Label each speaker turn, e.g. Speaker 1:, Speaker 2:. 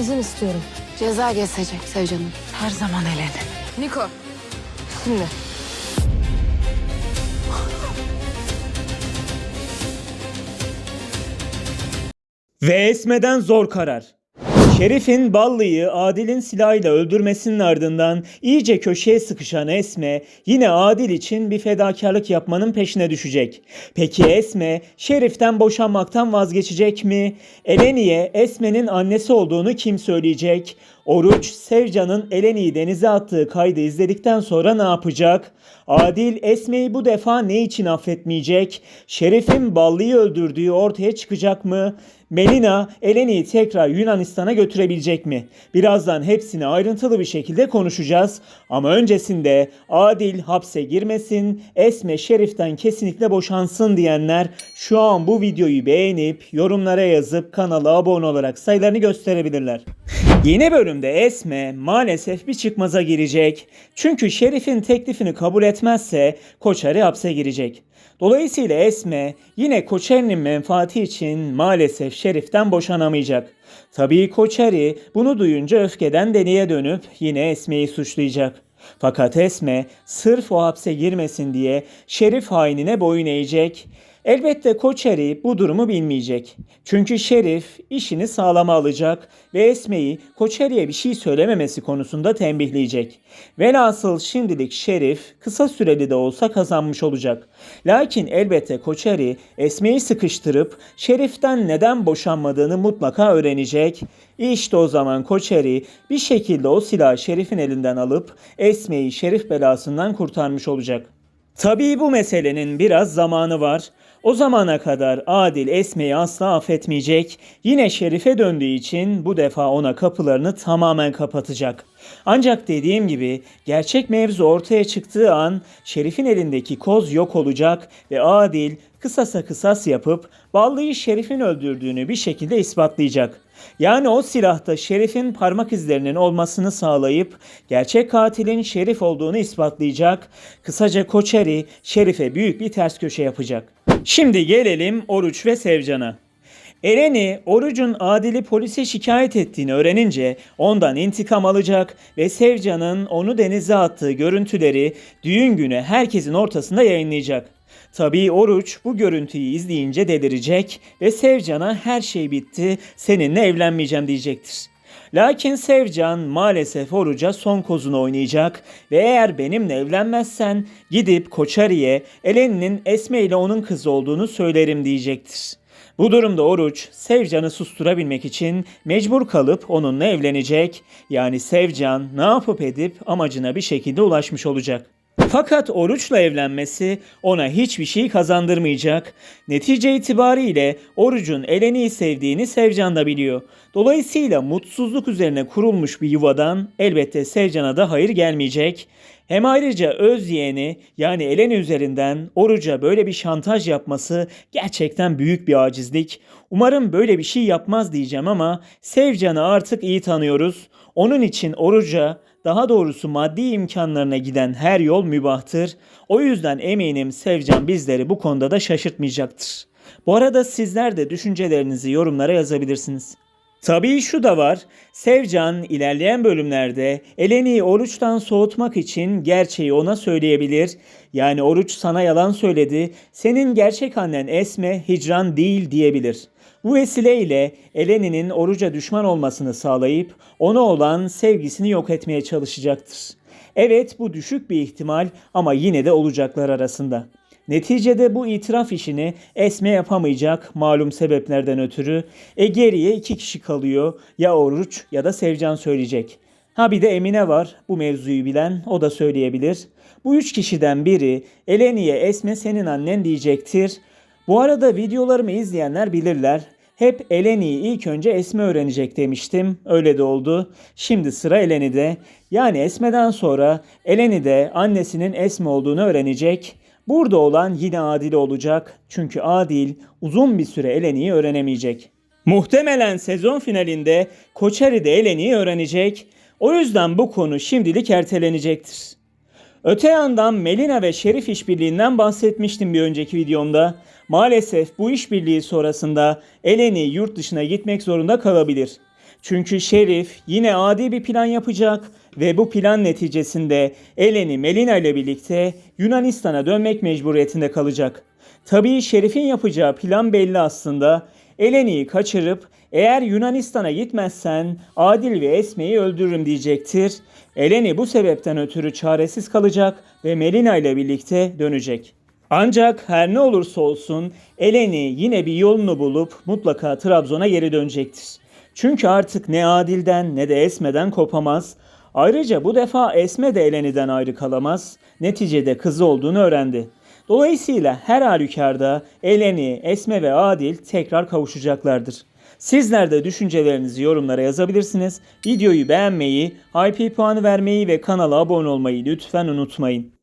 Speaker 1: İzin istiyorum.
Speaker 2: Ceza kesecek Sevcan'ım.
Speaker 3: Her zaman Eleni.
Speaker 1: Niko. Şimdi.
Speaker 4: Ve Esme'den zor karar. Şerif'in Ballı'yı Adil'in silahıyla öldürmesinin ardından iyice köşeye sıkışan Esme yine Adil için bir fedakarlık yapmanın peşine düşecek. Peki Esme Şerif'ten boşanmaktan vazgeçecek mi? Eleni'ye Esme'nin annesi olduğunu kim söyleyecek? Oruç, Sevcan'ın Eleni'yi denize attığı kaydı izledikten sonra ne yapacak? Adil Esme'yi bu defa ne için affetmeyecek? Şerif'in Ballı'yı öldürdüğü ortaya çıkacak mı? Melina Eleni'yi tekrar Yunanistan'a götürebilecek mi? Birazdan hepsini ayrıntılı bir şekilde konuşacağız. Ama öncesinde Adil hapse girmesin, Esme Şerif'ten kesinlikle boşansın diyenler şu an bu videoyu beğenip yorumlara yazıp kanala abone olarak sayılarını gösterebilirler. Yeni bölümde Esme maalesef bir çıkmaza girecek. Çünkü Şerif'in teklifini kabul etmezse Koçeri hapse girecek. Dolayısıyla Esme yine Koçeri'nin menfaati için maalesef Şerif'ten boşanamayacak. Tabii Koçeri bunu duyunca öfkeden deliye dönüp yine Esme'yi suçlayacak. Fakat Esme sırf o hapse girmesin diye Şerif hainine boyun eğecek. Elbette Koçeri bu durumu bilmeyecek. Çünkü Şerif işini sağlama alacak ve Esme'yi Koçeri'ye bir şey söylememesi konusunda tembihleyecek. Velhasıl şimdilik Şerif kısa süreli de olsa kazanmış olacak. Lakin elbette Koçeri Esme'yi sıkıştırıp Şerif'ten neden boşanmadığını mutlaka öğrenecek. İşte o zaman Koçeri bir şekilde o silahı Şerif'in elinden alıp Esme'yi Şerif belasından kurtarmış olacak. Tabii bu meselenin biraz zamanı var. O zamana kadar Adil Esme'yi asla affetmeyecek. Yine Şerif'e döndüğü için bu defa ona kapılarını tamamen kapatacak. Ancak dediğim gibi gerçek mevzu ortaya çıktığı an Şerif'in elindeki koz yok olacak ve Adil kısasa kısas yapıp Ballı'yı Şerif'in öldürdüğünü bir şekilde ispatlayacak. Yani o silahta Şerif'in parmak izlerinin olmasını sağlayıp gerçek katilin Şerif olduğunu ispatlayacak. Kısaca Koçeri Şerif'e büyük bir ters köşe yapacak. Şimdi gelelim Oruç ve Sevcan'a. Eleni, Oruç'un Adil'i polise şikayet ettiğini öğrenince ondan intikam alacak ve Sevcan'ın onu denize attığı görüntüleri düğün günü herkesin ortasında yayınlayacak. Tabii Oruç bu görüntüyü izleyince delirecek ve Sevcan'a her şey bitti, seninle evlenmeyeceğim diyecektir. Lakin Sevcan maalesef Oruç'a son kozunu oynayacak ve eğer benimle evlenmezsen gidip Koçari'ye Eleni'nin Esme ile onun kızı olduğunu söylerim diyecektir. Bu durumda Oruç, Sevcan'ı susturabilmek için mecbur kalıp onunla evlenecek. Yani Sevcan ne yapıp edip amacına bir şekilde ulaşmış olacak. Fakat Oruç'la evlenmesi ona hiçbir şey kazandırmayacak. Netice itibariyle Oruç'un Eleni'yi sevdiğini Sevcan da biliyor. Dolayısıyla mutsuzluk üzerine kurulmuş bir yuvadan elbette Sevcan'a da hayır gelmeyecek. Hem ayrıca öz yeğeni yani Eleni üzerinden Oruç'a böyle bir şantaj yapması gerçekten büyük bir acizlik. Umarım böyle bir şey yapmaz diyeceğim ama Sevcan'ı artık iyi tanıyoruz. Onun için Oruç'a daha doğrusu maddi imkanlarına giden her yol mübahtır. O yüzden eminim Sevcan bizleri bu konuda da şaşırtmayacaktır. Bu arada sizler de düşüncelerinizi yorumlara yazabilirsiniz. Tabii şu da var. Sevcan ilerleyen bölümlerde Eleni'yi oruçtan soğutmak için gerçeği ona söyleyebilir. Yani oruç sana yalan söyledi. Senin gerçek annen Esme hicran değil diyebilir. Bu vesileyle Eleni'nin oruca düşman olmasını sağlayıp ona olan sevgisini yok etmeye çalışacaktır. Evet bu düşük bir ihtimal ama yine de olacaklar arasında. Neticede bu itiraf işini Esme yapamayacak malum sebeplerden ötürü. E geriye iki kişi kalıyor. Ya Oruç ya da Sevcan söyleyecek. Ha bir de Emine var bu mevzuyu bilen o da söyleyebilir. Bu üç kişiden biri Eleni'ye Esme senin annen diyecektir. Bu arada videolarımı izleyenler bilirler. Hep Eleni'yi ilk önce Esme öğrenecek demiştim. Öyle de oldu. Şimdi sıra Eleni'de. Yani Esme'den sonra Eleni de annesinin Esme olduğunu öğrenecek. Burada olan yine Adil olacak. Çünkü Adil uzun bir süre Eleni'yi öğrenemeyecek. Muhtemelen sezon finalinde Koçeri de Eleni'yi öğrenecek. O yüzden bu konu şimdilik ertelenecektir. Öte yandan Melina ve Şerif işbirliğinden bahsetmiştim bir önceki videomda. Maalesef bu işbirliği sonrasında Eleni yurt dışına gitmek zorunda kalabilir. Çünkü Şerif yine adi bir plan yapacak ve bu plan neticesinde Eleni Melina ile birlikte Yunanistan'a dönmek mecburiyetinde kalacak. Tabii Şerif'in yapacağı plan belli aslında. Eleni'yi kaçırıp eğer Yunanistan'a gitmezsen Adil ve Esme'yi öldürürüm diyecektir. Eleni bu sebepten ötürü çaresiz kalacak ve Melina ile birlikte dönecek. Ancak her ne olursa olsun Eleni yine bir yolunu bulup mutlaka Trabzon'a geri dönecektir. Çünkü artık ne Adil'den ne de Esme'den kopamaz. Ayrıca bu defa Esme de Eleni'den ayrı kalamaz. Neticede kızı olduğunu öğrendi. Dolayısıyla her halükarda Eleni, Esme ve Adil tekrar kavuşacaklardır. Sizler de düşüncelerinizi yorumlara yazabilirsiniz. Videoyu beğenmeyi, IP puanı vermeyi ve kanala abone olmayı lütfen unutmayın.